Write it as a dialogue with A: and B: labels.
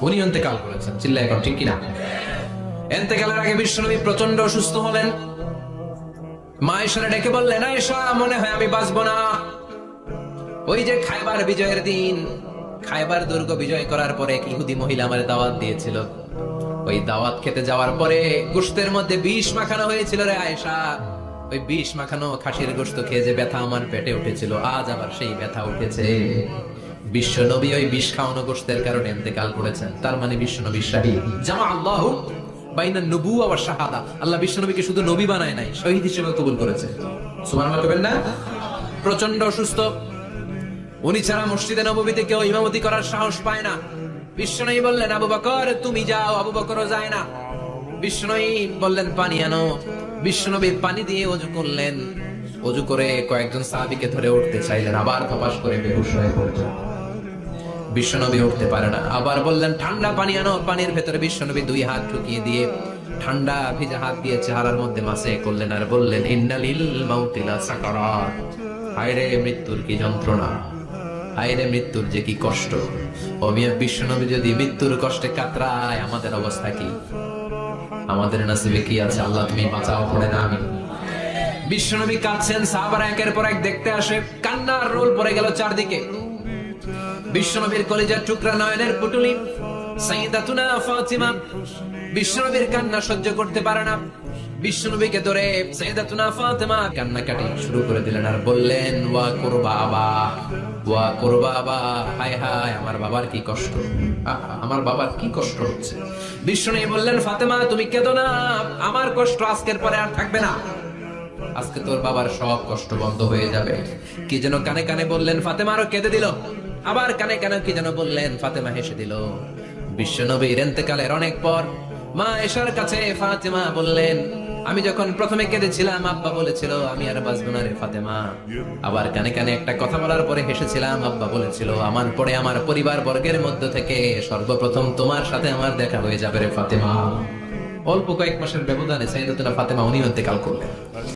A: উনি অন্তেকাল করেছেন চিল্লা এখন ঠিক কিনা এন্তেকালের আগে বিশ্বনবী প্রচণ্ড অসুস্থ হলেন। মা ঈশ্বরে ডেকে বললেন মনে হয় আমি না। ওই যে খাইবার বিজয়ের দিন, খাইবার দুর্গ বিজয় করার পরে এক ইহুদি মহিলা আমার দাওয়াত দিয়েছিল। ওই দাওয়াত খেতে যাওয়ার পরে গোস্তের মধ্যে বিষ মাখানো হয়েছিল রে আয়েশা। ওই বিষ মাখানো খাসির গোস্ত খেয়ে যে ব্যথা আমার পেটে উঠেছিল, আজ আবার সেই ব্যথা উঠেছে। বিশ্ব নবী ওই বিষ খাওয়ানো গোস্তের কারণে ইন্তেকাল করেছেন। তার মানে বিশ্ব নবী শাহী। জামা আল্লাহ বাইনা নবু আবার শাহাদা। আল্লাহ শুধু নবী বানায় নাই, শহীদ হিসেবে কবুল করেছে। সুবহানাল্লাহ কবেন না? প্রচণ্ড অসুস্থ। উনি ছাড়া মসজিদে কেউ ইমামতি করার সাহস পায় না। বললেন, আবু বকর, তুমি যাও, আবু বকরও যায় না। বিশ্বনয়ী বললেন, পানি আনো। বিশ্বনবী পানি দিয়ে অজু করলেন। অজু করে কয়েকজন সাহাবীকে ধরে উঠতে চাইলেন, আবার ধপাস করে বেহুশ হয়ে পড়লেন। বিশ্বনবী উঠতে পারে না। আবার বললেন, ঠান্ডা পানি আনো, পানির ভেতরে বিশ্বনবী দুই হাত ঢুকিয়ে দিয়ে ঠান্ডা ভিজা হাত দিয়ে চেহারার মধ্যে মাসে করলেন আর বললেন, ইন্নালিল মাউতিলা সাকারাত হায়রে, মৃত্যুর কি যন্ত্রণা? হায়রে, মৃত্যুর যে কি কষ্ট? অমিয়া, বিশ্বনবী যদি মৃত্যুর কষ্টে কাতরায়, আমাদের অবস্থা কি? আমাদের নাসিবে কি আছে? আল্লাহ, তুমি বাঁচাও, পড়ে না আমি। বিশ্বনবী কাঁদছেন, সাহাবারা একের পর এক দেখতে আসে, কান্নার রোল পড়ে গেল চারদিকে। বিশ্বনবীর কলেজার টুকরা নয়নের পুটুলি সাইদাতুনা ফাতিমা, বিশ্বনবীর কান্না সহ্য করতে পারে না। বিশ্বনবীকে ধরে সাইদাতুনা ফাতিমা কান্নাকাটি শুরু করে দিলেন আর বললেন, ওয়া করবা আবা, ওয়া করবা আবা, হায় হায়, আমার বাবার কি কষ্ট? আমার বাবার কি কষ্ট হচ্ছে? বিশ্বনবী বললেন, ফাতেমা, তুমি কেঁদো না, আমার কষ্ট আজকের পরে আর থাকবে না। আজকে তোর বাবার সব কষ্ট বন্ধ হয়ে যাবে। কি যেন কানে কানে বললেন, ফাতেমা আরও কেঁদে দিল। আবার কানে কানে কি যেন বললেন, ফাতেমা হেসে দিল বিশ্বনবীর এতেকালের অনেক পর মা এসার কাছে ফাতেমা বললেন, আমি যখন প্রথমে কেঁদেছিলাম, আব্বা বলেছিল, আমি আর বাঁচবো না রে ফাতেমা। আবার কানে কানে একটা কথা বলার পরে হেসেছিলাম, আব্বা বলেছিল, আমার পরে আমার পরিবার বর্গের মধ্য থেকে সর্বপ্রথম তোমার সাথে আমার দেখা হয়ে যাবে রে ফাতেমা। অল্প কয়েক মাসের ব্যবধানে সাইদাতুনা ফাতেমা উনি ইন্তেকাল করলেন।